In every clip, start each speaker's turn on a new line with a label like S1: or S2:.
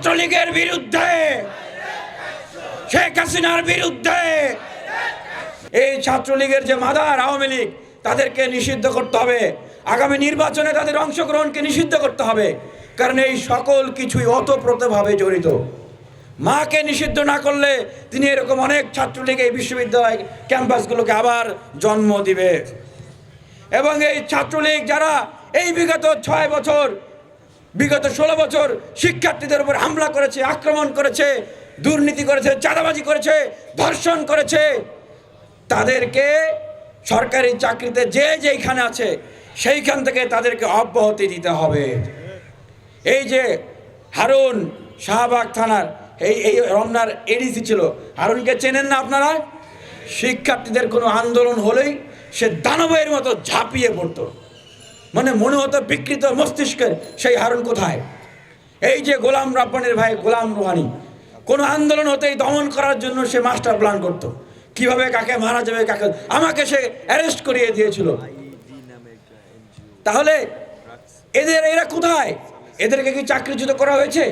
S1: ছাত্রলীগের বিরুদ্ধে, শেখ হাসিনার বিরুদ্ধে, এই ছাত্রলীগের যে মাদার আওয়ামী লীগ, তাদেরকে নিষিদ্ধ করতে হবে। আগামী নির্বাচনে তাদের অংশগ্রহণকে নিষিদ্ধ করতে হবে, কারণ এই সকল কিছুই ওতপ্রোতভাবে জড়িত। মাকে নিষিদ্ধ না করলে তিনি এরকম অনেক ছাত্রলীগ এই বিশ্ববিদ্যালয় ক্যাম্পাসগুলোকে আবার জন্ম দিবে। এবং এই ছাত্রলীগ যারা এই বিগত ছয় বছর বিগত ষোলো বছর শিক্ষার্থীদের উপর হামলা করেছে, আক্রমণ করেছে, দুর্নীতি করেছে, চাঁদাবাজি করেছে, ধর্ষণ করেছে। তাদেরকে সরকারি চাকরিতে যে যেইখানে আছে, সেইখান থেকে তাদেরকে অব্যাহতি দিতে হবে। এই যে হারুন শাহবাগ থানার, এই এই রমনার এডিসি ছিল, হারুনকে চেনেন না আপনারা? শিক্ষার্থীদের কোনো আন্দোলন হলেই সে দানবের মতো ঝাঁপিয়ে পড়তো। মানে মনে হতো বিকৃত মস্তিষ্কের সেই হারুন কোথায়? এই যে গোলাম রাব্বানের ভাই গোলাম রুহানি, কোনো আন্দোলন হতেই দমন করার জন্য সে মাস্টার প্ল্যান করতো। কীভাবে কাকে মারা যাবে, কাকে, আমাকে সে অ্যারেস্ট করিয়ে দিয়েছিল। তাহলে এদের, এরা কোথায়? এদেরকে কি চাকরিচ্যুত করা হয়েছে?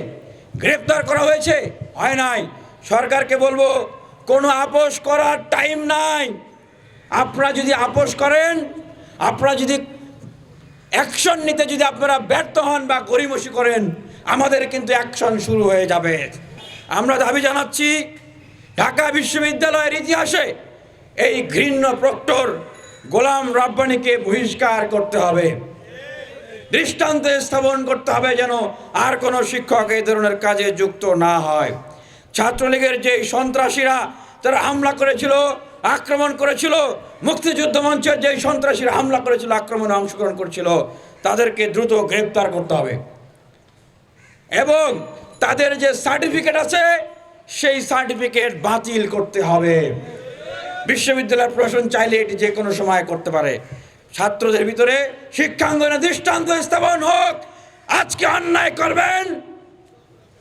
S1: গ্রেপ্তার করা হয়েছে? হয় নাই। সরকারকে বলব, কোনো আপোষ করার টাইম নাই। আপনারা যদি আপোষ করেন, আপনারা যদি অ্যাকশন নিতে যদি আপনারা ব্যর্থ হন বা গরিমসি করেন, আমাদের কিন্তু অ্যাকশন শুরু হয়ে যাবে। আমরা দাবি জানাচ্ছি, ঢাকা বিশ্ববিদ্যালয়ের ইতিহাসে এই ঘৃণ্য প্রক্টর গোলাম রাব্বানিকে বহিষ্কার করতে হবে। দৃষ্টান্ত স্থাপন করতে হবে যেন আর কোনো শিক্ষক এই ধরনের কাজে যুক্ত না হয়। ছাত্রলীগের যে সন্ত্রাসীরা, তারা হামলা করেছিল আক্রমণ করেছিল। মুক্তিযুদ্ধ মঞ্চের যে সন্ত্রাসীরা হামলা করেছিল, আক্রমণে অংশগ্রহণ করেছিল, তাদেরকে দ্রুত গ্রেপ্তার করতে হবে। এবং তাদের যে সার্টিফিকেট আছে, সেই সার্টিফিকেট বাতিল করতে হবে। বিশ্ববিদ্যালয় প্রশাসন চাইলে এটি যে কোনো সময় করতে পারে। ছাত্রদের ভিতরে শিক্ষাঙ্গনে দৃষ্টান্ত স্থাপন হোক। আজকে অন্যায় করবেন,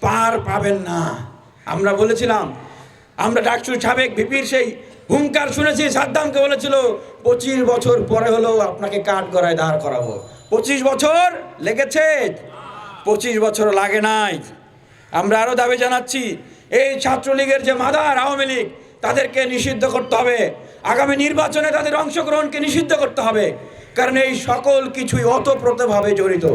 S1: পার পাবেন না। আমরা বলেছিলাম, আমরা ডাকসু সাবেক ভিপির সেই হুঙ্কার শুনেছি, সাদ্দামকে বলেছিল, পঁচিশ বছর পরে হলেও আপনাকে কাঠ গড়ায় দাঁড় করাবো। পঁচিশ বছর লেগেছে? পঁচিশ বছর লাগে নাই। আমরা আরও দাবি জানাচ্ছি, এই ছাত্রলীগের যে মাদার আওয়ামী লীগ, তাদেরকে নিষিদ্ধ করতে হবে। আগামী নির্বাচনে তাদের অংশগ্রহণকে নিষিদ্ধ করতে হবে, কারণ এই সকল কিছুই ওতপ্রোতভাবে জড়িত।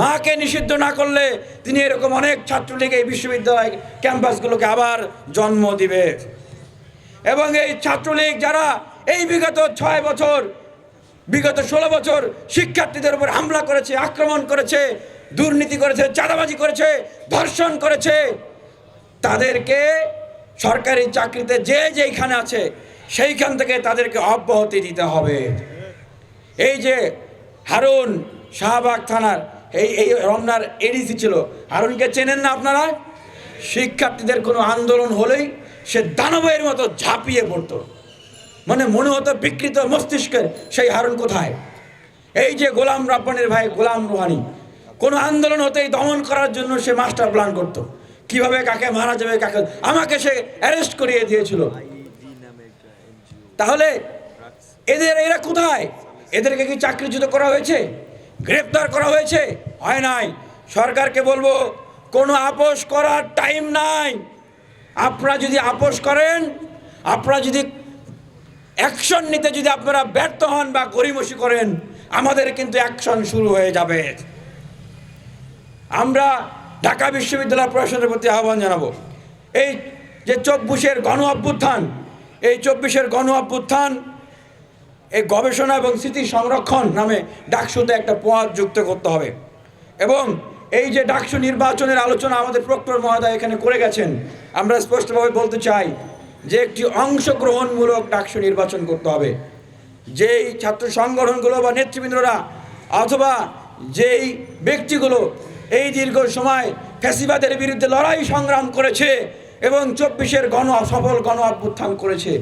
S1: মাকে নিষিদ্ধ না করলে তিনি এরকম অনেক ছাত্রলীগ এই বিশ্ববিদ্যালয় ক্যাম্পাসগুলোকে আবার জন্ম দিবে। এবং এই ছাত্রলীগ যারা এই বিগত ছয় বছর, বিগত ষোলো বছর শিক্ষার্থীদের উপর হামলা করেছে, আক্রমণ করেছে, দুর্নীতি করেছে, চাঁদাবাজি করেছে, ধর্ষণ করেছে, তাদেরকে সরকারি চাকরিতে যে যেইখানে আছে, সেইখান থেকে তাদেরকে অব্যাহতি দিতে হবে। এই যে হারুন শাহবাগ থানার, এই এই রমনার এডিসি ছিল, হারুনকে চেনেন না আপনারা? শিক্ষার্থীদের কোনো আন্দোলন হলেই সে দানবের মতো ঝাঁপিয়ে পড়তো। মানে মনে হতো বিকৃত মস্তিষ্কের সেই হারুন কোথায়? এই যে গোলাম রাব্বানের ভাই গোলাম রুহানি, কোনো আন্দোলন হতেই দমন করার জন্য সে মাস্টার প্ল্যান করতো। কীভাবে কাকে মারা যাবে, কাকে, আমাকে সে অ্যারেস্ট করিয়ে দিয়েছিল। তাহলে এদের, এরা কোথায়? এদেরকে কি চাকরিচ্যুত করা হয়েছে? গ্রেপ্তার করা হয়েছে? হয় নাই। সরকারকে বলব, কোনো আপোষ করার টাইম নাই। আপনারা যদি আপোষ করেন, আপনারা যদি অ্যাকশন নিতে যদি আপনারা ব্যর্থ হন বা গরিমসি করেন, আমাদের কিন্তু অ্যাকশন শুরু হয়ে যাবে। আমরা ঢাকা বিশ্ববিদ্যালয় প্রশাসনের প্রতি আহ্বান জানাব। এই যে চব্বিশের গণ অভ্যুত্থান, এই চব্বিশের গণ অভ্যুত্থান, এই গবেষণা এবং স্মৃতি সংরক্ষণ নামে ডাকসুতে একটা পথ যুক্ত করতে হবে। এবং এই যে ডাকসু নির্বাচনের আলোচনা আমাদের প্রক্টর মহোদয় এখানে করে গেছেন, আমরা স্পষ্টভাবে বলতে চাই যে একটি অংশগ্রহণমূলক ডাকসু নির্বাচন করতে হবে। যেই ছাত্র সংগঠনগুলো বা নেতৃবৃন্দরা অথবা যেই ব্যক্তিগুলো এই দীর্ঘ সময় ফ্যাসিবাদের বিরুদ্ধে লড়াই সংগ্রাম করেছে এবং চব্বিশের গণ সফল গণ অভ্যুত্থান করেছে